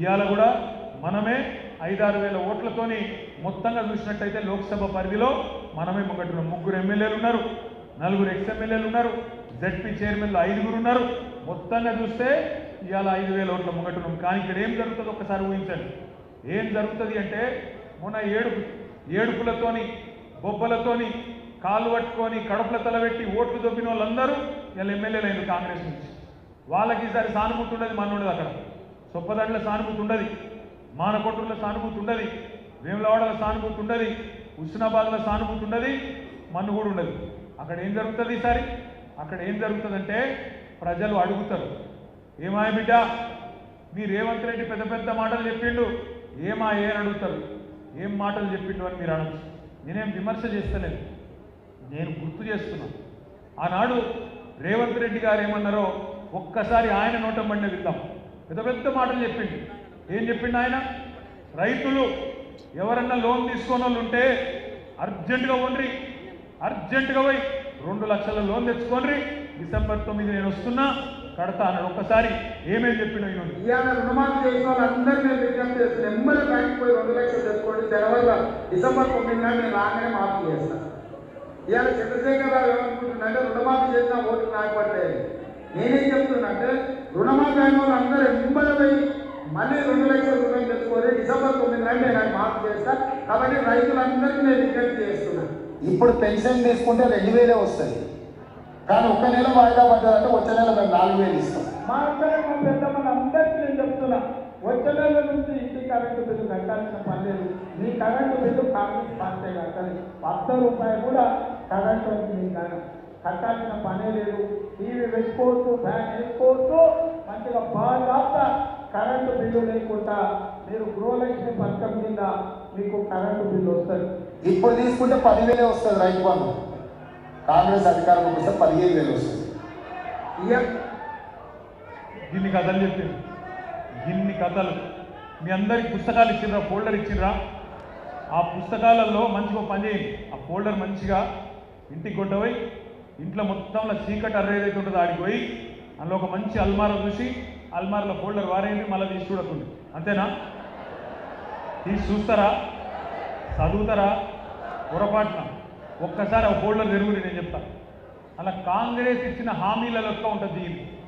ఇవాళ కూడా మనమే ఐదారు వేల ఓట్లతోని మొత్తంగా చూసినట్టయితే లోక్సభ పరిధిలో మనమే ముంగట్టున్నాం ముగ్గురు ఎమ్మెల్యేలు ఉన్నారు నలుగురు ఎక్స్ ఎమ్మెల్యేలు ఉన్నారు జడ్పీ చైర్మన్లు ఐదుగురు ఉన్నారు. మొత్తంగా చూస్తే ఇవాళ ఐదు వేల ఓట్ల ముంగట్టున్నాం కానీ ఇక్కడ ఏం జరుగుతుంది ఒకసారి ఊహించండి. ఏం జరుగుతుంది అంటే మొన్న ఏడుపు ఏడుపులతోని బొబ్బలతోని కాళ్ళు పట్టుకొని కడుపుల తలబెట్టి ఓట్లు దొబ్బిన వాళ్ళందరూ ఇలా ఎమ్మెల్యేలు అయింది కాంగ్రెస్ నుంచి. వాళ్ళకి ఈసారి సానుభూతి ఉండదు మన ఉండదు అక్కడ. సొప్పదండ్ల సానుభూతి ఉండదు మానకొట్టుల సానుభూతి ఉండదు వేములవాడల సానుభూతి ఉండదు హుస్నాబాద్ల సానుభూతి ఉండదు మన్ను కూడా ఉండదు. అక్కడ ఏం జరుగుతుంది ఈసారి? అక్కడ ఏం జరుగుతుందంటే ప్రజలు అడుగుతారు. ఏమాయ బిడ్డ మీ రేవంత్ రెడ్డి పెద్ద పెద్ద మాటలు చెప్పిండు ఏమా ఏ అని అడుగుతారు? ఏం మాటలు చెప్పిండు అని మీరు అనొచ్చు. నేనేం విమర్శ చేస్తలేదు. నేను గుర్తు చేస్తున్నా. ఆనాడు రేవంత్ రెడ్డి గారు ఏమన్నారో ఒక్కసారి ఆయన నోటం పడిన విద్దాం పెద్ద పెద్ద మాటలు చెప్పిండు. ఏం చెప్పిండు ఆయన? రైతులు ఎవరన్నా లోన్ తీసుకున్న వాళ్ళు ఉంటే అర్జెంటుగా ఉండ్రి అర్జెంటుగా పోయి రెండు లక్షల లోన్ తెచ్చుకోండి డిసెంబర్ తొమ్మిది నేను వస్తున్నా కడతా అన్నాడు. ఒక్కసారి ఏమేమి చెప్పిండు ఈయన ఇవాళ రుణమాఫీ చేసిన వాళ్ళందరూ నేను విజ్ఞప్తి చేస్తున్నాను ఎమ్మెల్యే బ్యాంక్ పోయి రెండు లక్షలు తెచ్చుకోండి. జనవరిలో డిసెంబర్ తొమ్మిది నాడు నేను రాగానే మాఫీ చేస్తాను ఇవాళ చంద్రశేఖర్ రావు ఏమనుకుంటున్నాడంటే రుణమాఫీ చేసిన ఓట్లు నాకు పడతాయి నేనేం చెప్తున్నంటే రుణమాఫీ అయిన వాళ్ళు అందరూ ఎంబడి పోయి మళ్ళీ రెండు లక్షల రూపాయలు తెచ్చుకొని డిసెంబర్ తొమ్మిది నాడు నేను మాఫీ చేస్తా. కాబట్టి రైతులందరికీ నేను విజ్ఞప్తి చేస్తున్నాను ఇప్పుడు పెన్షన్ తీసుకుంటే రెండు వేలే వస్తుంది. కానీ ఒక్క నెల వాయిదా పడ్డదంటే వచ్చే నెల మేము నాలుగు వేలు ఇస్తాం. మా అక్కడ మా పెద్దమ్మని అందరికీ నేను చెప్తున్నా. వచ్చే నెల నుంచి ఇంటి కరెంటు బిల్లు కట్టాల్సిన పని లేదు. మీ కరెంటు బిల్లు కాంగ్రెస్ పార్టీ కట్టాలి వంద రూపాయలు కూడా కరెంటు వచ్చి మీ కరెంట్. కట్టాల్సిన పనే లేదు. టీవీ పెట్టుకోవచ్చు ఫ్యాన్ వేసుకోవచ్చు మంచిగా బాగా కరెంటు బిల్లు లేకుండా మీరు గృహలక్ష్మి పథకం కింద మీకు కరెంటు బిల్లు వస్తుంది. ఇప్పుడు తీసుకుంటే పదివేలే వస్తుంది రైతు బంధు. కాంగ్రెస్ అధికారంలోకి వస్తే పదిహేను వేలు వస్తుంది. ఇన్ని కథలు చెప్పింది. ఇన్ని కథలు. మీ అందరికి పుస్తకాలు ఇచ్చిండ్రా ఫోల్డర్ ఇచ్చిండ్రా? ఆ పుస్తకాలలో మంచిగా పని చేయండి. ఆ ఫోల్డర్ మంచిగా ఇంటికి కొట్టపోయి ఇంట్లో మొత్తంలో చీకటి అర్ర ఏదైతే ఉంటుందో ఆడికి పోయి అందులో ఒక మంచి అల్మారా చూసి అల్మారాలో ఫోల్డర్ వారేయండి మళ్ళీ తీసి చూడకండి. అంతేనా? తీసి చూస్తారా? చదువుతారా? పొరపాటున. ఒక్కసారి ఆ ఫోల్డర్ జరుగుని నేను చెప్తాను అలా కాంగ్రెస్ ఇచ్చిన హామీల లెక్క ఉంటుంది ఇది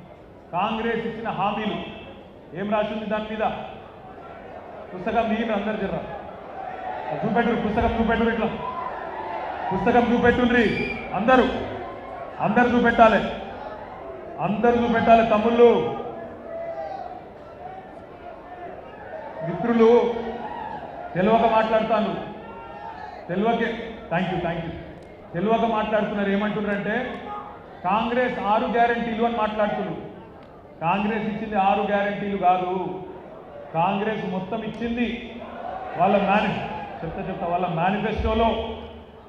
కాంగ్రెస్ ఇచ్చిన హామీలు. ఏం రాసింది దాని మీద? పుస్తకం మీరు అందరు జర్రా. చూపెట్టురు పుస్తకం చూపెట్టురు ఇట్లా. పుస్తకం చూపెట్టుండ్రి అందరూ. అందరు చూపెట్టాలి. అందరు చూపెట్టాలి తమ్ముళ్ళు. మిత్రులు తెలివక మాట్లాడతాను. తెలియకే థ్యాంక్ యూ థ్యాంక్ యూ తెలివక మాట్లాడుతున్నారు ఏమంటున్నారంటే కాంగ్రెస్ ఆరు గ్యారంటీలు అని మాట్లాడుతున్నారు. కాంగ్రెస్ ఇచ్చింది ఆరు గ్యారంటీలు కాదు. కాంగ్రెస్ మొత్తం ఇచ్చింది వాళ్ళ మేని చెప్తా చెప్తా వాళ్ళ మేనిఫెస్టోలో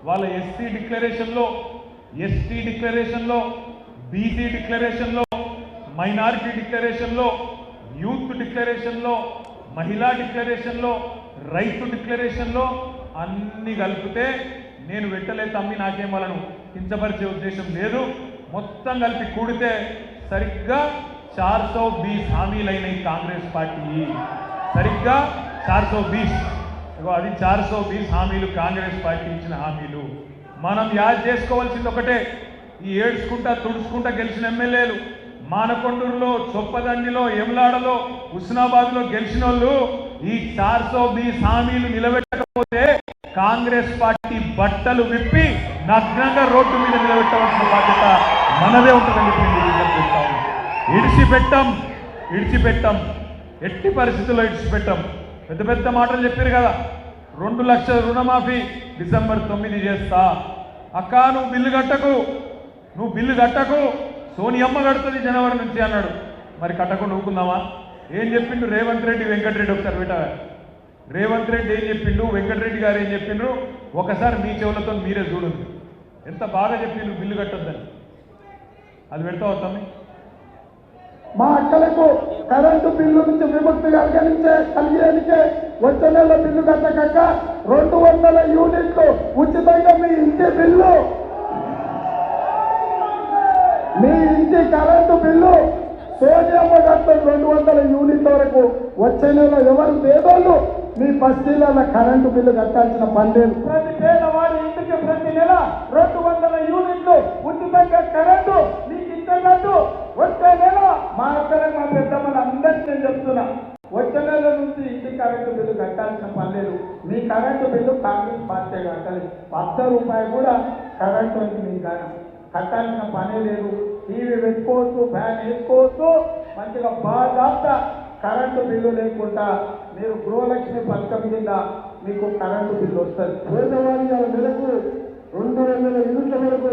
వాళ్ళ ఎస్సీ డిక్లరేషన్లో ఎస్టీ డిక్లరేషన్లో బీసీ డిక్లరేషన్లో మైనారిటీ డిక్లరేషన్లో యూత్ డిక్లరేషన్లో మహిళా డిక్లరేషన్లో రైతు డిక్లరేషన్లో అన్ని కలిపితే నేను వెంటలే తమ్మి నాకేం వాళ్ళను కించపరిచే ఉద్దేశం లేదు. మొత్తం కలిపి కూడితే సరిగ్గా చార్ సో బీస్ హామీలైన కాంగ్రెస్ పార్టీ. సరిగ్గా చార్ సో బీస్ అది చార్ సో బీస్ హామీలు కాంగ్రెస్ పార్టీ ఇచ్చిన హామీలు. మనం యాద్ చేసుకోవాల్సింది ఒకటే. ఈ ఏడ్చుకుంటా తుడుచుకుంటా గెలిచిన ఎమ్మెల్యేలు మానకొండూరులో చొప్పదండిలో ఎమ్లాడలో హుస్నాబాద్లో గెలిచిన వాళ్ళు ఈ చార్సో సో సామీలు హామీలు నిలబెట్టకపోతే కాంగ్రెస్ పార్టీ బట్టలు విప్పి నగ్నంగా రోడ్డు మీద నిలబెట్టవలసిన బాధ్యత మనదే ఉంటుందని చెప్పి ఇడిచిపెట్టాం ఇడిచిపెట్టాం. ఎట్టి పరిస్థితుల్లో ఇడిచిపెట్టాం? పెద్ద పెద్ద మాటలు చెప్పారు కదా. రెండు లక్షల రుణమాఫీ డిసెంబర్ తొమ్మిది చేస్తా. అక్క నువ్వు బిల్లు కట్టకు. నువ్వు బిల్లు కట్టకు. సోనియమ్మ కడుతుంది జనవరి నుంచి అన్నాడు. మరి కట్టకుండా ఊరుకుందామా ఏం చెప్పిండు రేవంత్ రెడ్డి వెంకటరెడ్డి ఒకసారి పెట్ట రేవంత్ రెడ్డి ఏం చెప్పిండు? వెంకటరెడ్డి గారు ఏం చెప్పిండ్రు? ఒకసారి మీ చెవులతో మీరే చూడండి. ఎంత బాగా చెప్పిండ్రు బిల్లు కట్టొద్దని. అది పెడతావు తమ్మి? మా అక్కలకు కరెంటు బిల్లు నుంచి విముక్తి కలిగించే కలిగేందుకే వచ్చే నెల బిల్లు కట్టక రెండు వందల యూనిట్లు ఉచితంగా మీ ఇంటి బిల్లు. మీ ఇంటి కరెంటు బిల్లు. సోనియమ్మ కట్టం రెండు వందల యూనిట్ల వరకు వచ్చే నెల ఎవరు పేదోళ్ళు? మీ బస్తీలలో కరెంటు బిల్లు కట్టాల్సిన పని లేదు. ప్రతి పేదవాడి ఇంటికి ప్రతి నెల రెండు వందల యూనిట్లు ఉచితంగా కరెంటు. నీకు ఇంతకంటూ వచ్చే నెల మా అక్కడ మా పెద్దమ్మని అందరికీ నేను చెప్తున్నా. ఇంటి కరెంటు బిల్లు కట్టాల్సిన పని లేదు. మీ కరెంటు బిల్లు కాంగ్రెస్ పార్టీ కట్టాలి వంద రూపాయలు కూడా కరెంటు వచ్చి మీకు కానీ కట్టాల్సిన పనే లేదు. టీవీ పెట్టుకోవచ్చు ఫ్యాన్ వేసుకోవచ్చు. మంచిగా బాగా కరెంటు బిల్లు లేకుండా మీరు గృహలక్ష్మి పథకం కింద మీకు కరెంటు బిల్లు వస్తుంది. పేదవారి నెలకు రెండు వందల యూనిట్ల వరకు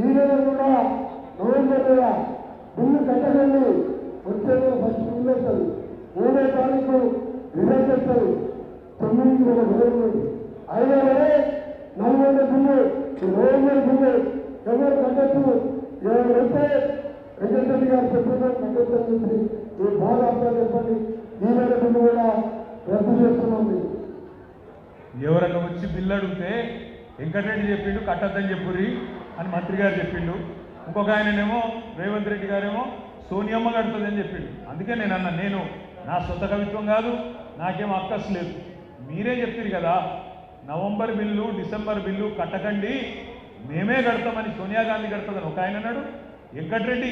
ఈ నెల కూడా నవంబర్ నెల బిల్లు కట్టకండి. వచ్చే ఫస్ట్ బిల్లు వస్తుంది. మూడో తారీఖు రిజల్ట్ వస్తుంది తొమ్మిది వేల బిల్లు అయినా నాలుగు వందల బిల్లు రెండు నవంబర్ బిల్లు ఎవరు కట్టచ్చు ఎవరు వస్తే వెంకటరెడ్డి గారు చెప్పిన కట్టచ్చని చెప్పి ఈ బాధ అర్థం చెప్పండి. ఈ వేల బిల్లు కూడా రద్దు చేస్తున్నాం. మీరు. ఎవరన్నా వచ్చి బిల్లు అడిగితే వెంకటరెడ్డి చెప్పిండు కట్టద్దని చెప్పుర్రి అని మంత్రి గారు చెప్పిండు. ఇంకొక ఆయననేమో రేవంత్ రెడ్డి గారేమో సోనియమ్మ కడుతుంది అని చెప్పిండు. అందుకే నేను అన్నా నేను నా సొంత కవిత్వం కాదు నాకేం అక్కస్ లేదు. మీరే చెప్తారు కదా నవంబర్ బిల్లు డిసెంబర్ బిల్లు కట్టకండి మేమే కడతామని సోనియా గాంధీ కడుతుందని ఒక ఆయన అన్నాడు. వెంకటరెడ్డి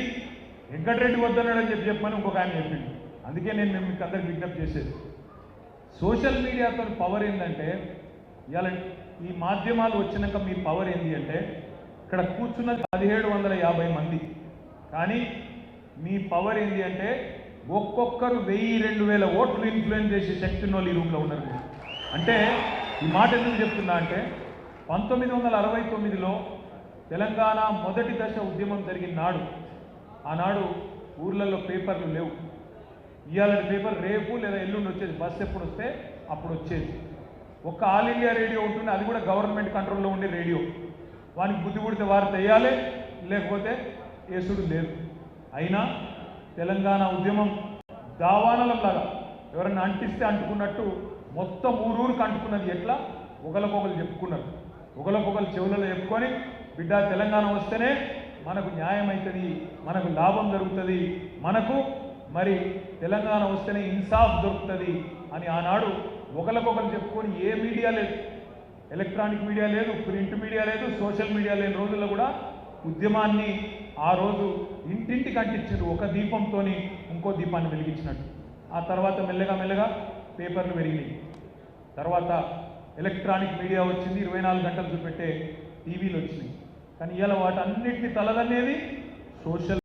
వెంకటరెడ్డి వద్దన్నాడని చెప్పి చెప్పమని ఇంకొక ఆయన చెప్పింది అందుకే నేను మేము మీకు అందరికి విజ్ఞప్తి చేసేది. సోషల్ మీడియాతో పవర్ ఏంటంటే ఇవాళ ఈ మాధ్యమాలు వచ్చినాక మీ పవర్ ఏంటి అంటే ఇక్కడ కూర్చున్నది పదిహేడు వందల యాభై మంది. కానీ మీ పవర్ ఏంటి అంటే ఒక్కొక్కరు వెయ్యి రెండు వేల ఓట్లు ఇన్ఫ్లుయెన్స్ చేసే శక్తి ఉన్న వాళ్ళు ఈ రూమ్లో ఉన్నారు. అంటే ఈ మాట ఎందుకు చెప్తున్నా అంటే పంతొమ్మిది వందల అరవై తొమ్మిదిలో తెలంగాణ మొదటి దశ ఉద్యమం జరిగిన నాడు ఆనాడు ఊర్లలో పేపర్లు లేవు. ఇవాళ పేపర్ రేపు లేదా ఎల్లుండి వచ్చేది. బస్సు ఎప్పుడు వస్తే అప్పుడు వచ్చేది. ఒక్క ఆల్ ఇండియా రేడియో ఉంటుంది అది కూడా గవర్నమెంట్ కంట్రోల్లో ఉండే రేడియో. వానికి బుద్ధి పుడితే వారు తెయ్యాలి లేకపోతే యేసుడు లేదు అయినా తెలంగాణ ఉద్యమం దావానలంలాగా ఎవరన్నా అంటిస్తే అంటుకున్నట్టు మొత్తం ఊరూరికి అంటుకున్నది ఎట్లా? ఒకరికొకరు చెప్పుకున్నారు. ఒకరికొకరు చెవులలో చెప్పుకొని బిడ్డ తెలంగాణ వస్తేనే మనకు న్యాయం అవుతుంది మనకు లాభం జరుగుతుంది మనకు మరి తెలంగాణ వస్తేనే ఇన్సాఫ్ దొరుకుతుంది అని ఆనాడు ఒకరికొకరు చెప్పుకొని ఏ మీడియా లేదు. ఎలక్ట్రానిక్ మీడియా లేదు ప్రింట్ మీడియా లేదు సోషల్ మీడియా లేని రోజుల్లో కూడా ఉద్యమాన్ని ఆ రోజు ఇంటింటికి అంటించారు ఒక దీపంతో ఇంకో దీపాన్ని వెలిగించినట్టు. ఆ తర్వాత మెల్లగా మెల్లగా పేపర్లు పెరిగినాయి. తర్వాత ఎలక్ట్రానిక్ మీడియా వచ్చింది. ఇరవై నాలుగు గంటలు చూపెట్టే టీవీలు వచ్చినాయి. కానీ ఇవాళ వాటన్నిటిని తలదనేది సోషల్